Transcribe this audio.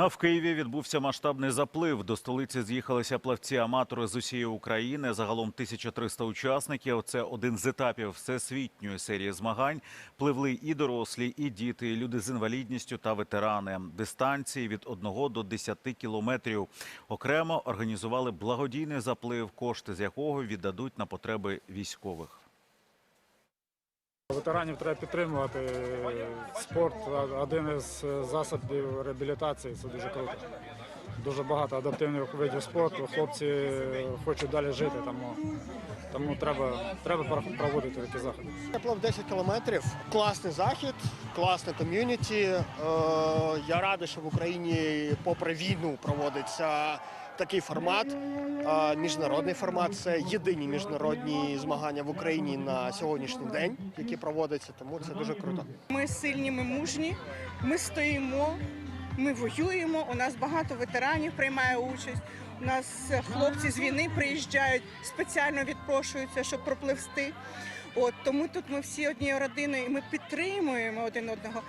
А в Києві відбувся масштабний заплив. До столиці з'їхалися плавці-аматори з усієї України. Загалом 1300 учасників. Це один з етапів всесвітньої серії змагань. Пливли і дорослі, і діти, і люди з інвалідністю та ветерани. Дистанції від 1 до 10 кілометрів. Окремо організували благодійний заплив, кошти з якого віддадуть на потреби військових. Ветеранів треба підтримувати. Спорт один із засобів реабілітації. Це дуже круто. Дуже багато адаптивних видів спорту. Хлопці хочуть далі жити, тому, тому треба, треба проводити такі заходи. Я плав 10 кілометрів. Класний захід, класне ком'юніті. Е, Я радий, що в Україні, попри війну, проводиться такий формат. Е, Міжнародний формат це єдині міжнародні змагання в Україні на сьогоднішній день, які проводяться. Тому це дуже круто. Ми сильні, ми мужні, ми стоїмо, ми воюємо. У нас багато ветеранів приймає участь. У нас хлопці з війни приїжджають, спеціально відпрошуються, щоб пропливсти. От тому тут ми всі однією родиною, і ми підтримуємо один одного.